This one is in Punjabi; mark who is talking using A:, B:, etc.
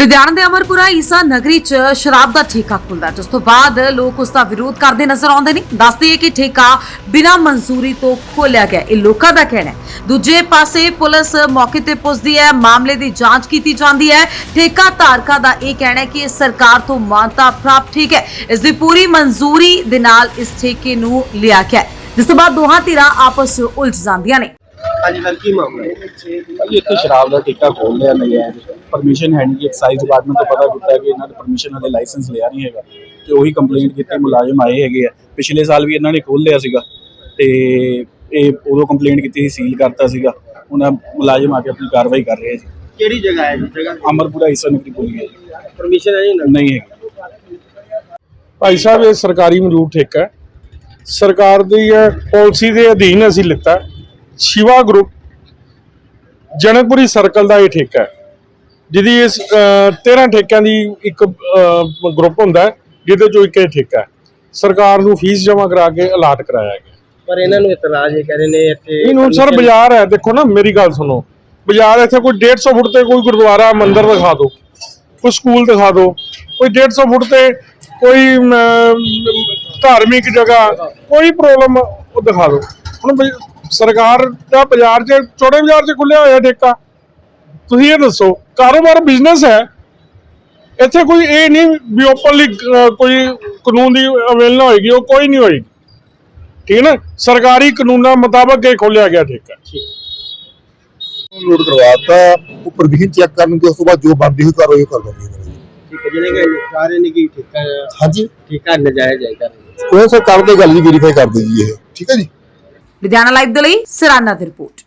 A: ਲੁਧਿਆਣਾ ਦੇ ਅਮਰਪੁਰਾ ਈਸਾ ਨਗਰੀ 'ਚ ਸ਼ਰਾਬ ਦਾ ਠੇਕਾ ਖੁੱਲਦਾ ਜਿਸ ਤੋਂ ਬਾਅਦ ਲੋਕ ਉਸ ਦਾ ਵਿਰੋਧ ਕਰਦੇ ਨਜ਼ਰ ਆਉਂਦੇ ਨੇ। ਦੱਸਦੇ ਕਿ ਠੇਕਾ ਬਿਨਾਂ ਮਨਜ਼ੂਰੀ ਤੋਂ ਖੋਲਿਆ ਗਿਆ ਇਹ ਲੋਕਾਂ ਦਾ ਕਹਿਣਾ ਹੈ। ਦੂਜੇ ਪਾਸੇ ਪੁਲਿਸ ਮੌਕੇ ਤੇ ਪੁੱਛਦੀ ਹੈ, ਮਾਮਲੇ ਦੀ ਜਾਂਚ ਕੀਤੀ ਜਾਂਦੀ ਹੈ। ਠੇਕਾ ਧਾਰਕਾਂ ਦਾ ਇਹ ਕਹਿਣਾ ਹੈ ਕਿ ਇਹ ਸਰਕਾਰ ਤੋਂ ਮਾਨਤਾ ਪ੍ਰਾਪਤ ਠੀਕ ਹੈ। ਇਸ ਦੀ ਪੂਰੀ ਮਨਜ਼ੂਰੀ ਦੇ ਨਾਲ ਇਸ ਠੇਕੇ ਨੂੰ ਲਿਆ ਗਿਆ ਜਿਸ ਤੋਂ ਬਾਅਦ ਦੋਹਾਂ ਧਿਰਾਂ ਆਪਸ 'ਚ ਉਲਝ ਜਾਂਦੀਆਂ ਨੇ।
B: ਹਾਂਜੀ ਸਰ ਕੀ ਮਾਮਲਾ ਹੈ?
C: ਭਾਜੀ ਇੱਥੇ ਸ਼ਰਾਬ ਦਾ ਠੇਕਾ ਖੋਲ ਲਿਆ ਨਜਾਇਜ਼ ਪਰਮਿਸ਼ਨ ਹੈ ਨਹੀਂ ਕਿ ਐਕਸਾਈਜ਼ ਡਿਪਾਰਟਮੈਂਟ ਤੋਂ ਪਤਾ ਕੀਤਾ ਕਿ ਇਹਨਾਂ ਦਾ ਪਰਮਿਸ਼ਨ ਹਲੇ ਲਾਇਸੈਂਸ ਲਿਆ ਨਹੀਂ ਹੈਗਾ ਤੇ ਉਹੀ ਕੰਪਲੇਂਟ ਕੀਤੀ ਮੁਲਾਜ਼ਮ ਆਏ ਹੈਗੇ ਆ। ਪਿਛਲੇ ਸਾਲ ਵੀ ਇਹਨਾਂ ਨੇ ਖੋਲ ਲਿਆ ਸੀਗਾ ਤੇ ਇਹ ਉਦੋਂ ਕੰਪਲੇਂਟ ਕੀਤੀ ਸੀ ਸੀਲ ਕਰਤਾ ਸੀਗਾ। ਹੁਣ ਮੁਲਾਜ਼ਮ ਆ ਕੇ ਆਪਣੀ ਕਾਰਵਾਈ ਕਰ ਰਹੇ ਆ ਜੀ।
B: ਕਿਹੜੀ ਜਗ੍ਹਾ ਹੈ ਜੀ ਜਗ੍ਹਾ?
C: ਅਮਰਪੁਰਾ ਈਸਾ ਨਗਰੀ ਪੁੱਲੀ ਹੈ ਜੀ।
B: ਪਰਮਿਸ਼ਨ ਹੈ ਨਹੀਂ
C: ਨਹੀਂ ਹੈਗੀ।
D: ਭਾਈ ਸਾਹਿਬ ਇਹ ਸਰਕਾਰੀ ਮਨਜ਼ੂਰ ਠੇਕਾ ਹੈ। ਸਰਕਾਰ ਦੀ ਪਾਲਿਸੀ ਦੇ ਅਧੀਨ ਅਸੀਂ ਲਿੱਤਾ ਹੈ। ਸ਼ਿਵਾ ਗਰੁੱਪ ਜਨਕਪੁਰੀ ਸਰਕਲ ਦਾ ਇਹ ਠੇਕਾ ਹੈ ਜਿਹਦੀ ਇਸ ਅਹ, 13 ਠੇਕਿਆਂ ਦੀ ਇੱਕ ਗਰੁੱਪ ਹੁੰਦਾ ਹੈ ਜਿਹਦੇ ਚੋਂ ਇੱਕ ਇਹ ਠੇਕਾ ਹੈ। ਸਰਕਾਰ ਨੂੰ ਫੀਸ ਜਮ੍ਹਾਂ ਕਰਾ ਕੇ ਅਲਾਟ ਕਰਾਇਆ ਗਿਆ।
B: ਪਰ ਇਹਨਾਂ ਨੂੰ ਇਤਰਾਜ਼ ਇਹ ਕਹਿੰਦੇ ਨੇ ਇੱਥੇ
D: ਇਹਨੂੰ ਸਰ ਬਾਜ਼ਾਰ ਹੈ ਦੇਖੋ ਨਾ ਮੇਰੀ ਗੱਲ ਸੁਣੋ। ਬਾਜ਼ਾਰ ਇੱਥੇ ਕੋਈ 150 ਫੁੱਟ ਤੇ ਕੋਈ ਗੁਰਦੁਆਰਾ ਮੰਦਿਰ ਦਿਖਾ ਦਿਓ ਕੋਈ ਸਕੂਲ ਦਿਖਾ ਦਿਓ ਕੋਈ 150 ਫੁੱਟ ਤੇ ਕੋਈ ਧਾਰਮਿਕ ਜਗ੍ਹਾ ਕੋਈ ਪ੍ਰੋਬਲਮ ਉਹ ਦਿਖਾ ਦਿਓ। ਹੁਣ ਬਈ ਸਰਕਾਰ ਦਾ ਬਾਜ਼ਾਰ 'ਚ ਚੌੜੇ ਬਾਜ਼ਾਰ 'ਚ ਖੁੱਲਿਆ ਹੋਇਆ ਠੇਕਾ। ਤੁਸੀਂ ਇਹ ਦੱਸੋ ਕਾਰੋਬਾਰ ਬਿਜ਼ਨਸ ਹੈ। ਇੱਥੇ ਕੋਈ ਇਹ ਨਹੀਂ ਵੀ ਓਪਨਲੀ ਕੋਈ ਕਾਨੂੰਨ ਦੀ ਅਵੇਲਨਾ ਹੋਏਗੀ ਉਹ ਕੋਈ ਨਹੀਂ ਹੋਏਗੀ। ਠੀਕ ਹੈ ਨਾ? ਸਰਕਾਰੀ ਕਾਨੂੰਨਾਂ ਮੁਤਾਬਕ ਇਹ ਖੋਲਿਆ ਗਿਆ ਠੇਕਾ।
E: ਲੋਡ ਕਰਵਾਤਾ ਉਹ ਪ੍ਰੋਵੀਜ਼ਨ ਚੈੱਕ ਕਰਨ ਦੇ ਉਸ ਤੋਂ ਬਾਅਦ ਜੋ ਬੰਦੀ ਹੋਈ ਕਾਰਵਾਈ ਉਹ ਕਰ ਦਾਂਗੇ
B: ਠੀਕ ਹੈ ਜਿਹਨੇ ਕਿ ਕਹਿ ਰਹੇ ਨੇ ਕਿ ਠੇਕਾ
E: ਹਾਂਜੀ।
B: ਠੇਕਾ ਨਜਾਇਜ਼ ਹੈ ਕਰ
E: ਉਹ ਸਰ ਕਰਦੇ ਗੱਲ ਜੀ ਵੈਰੀਫਾਈ ਕਰ ਦਿਓ ਜੀ ਇਹ। ਠੀਕ ਹੈ ਜੀ?
A: ਲੁਧਿਆਣਾ ਲਾਈਵ ਦੇ ਲਈ ਸਰਾਨਾ ਦੀ ਰਿਪੋਰਟ।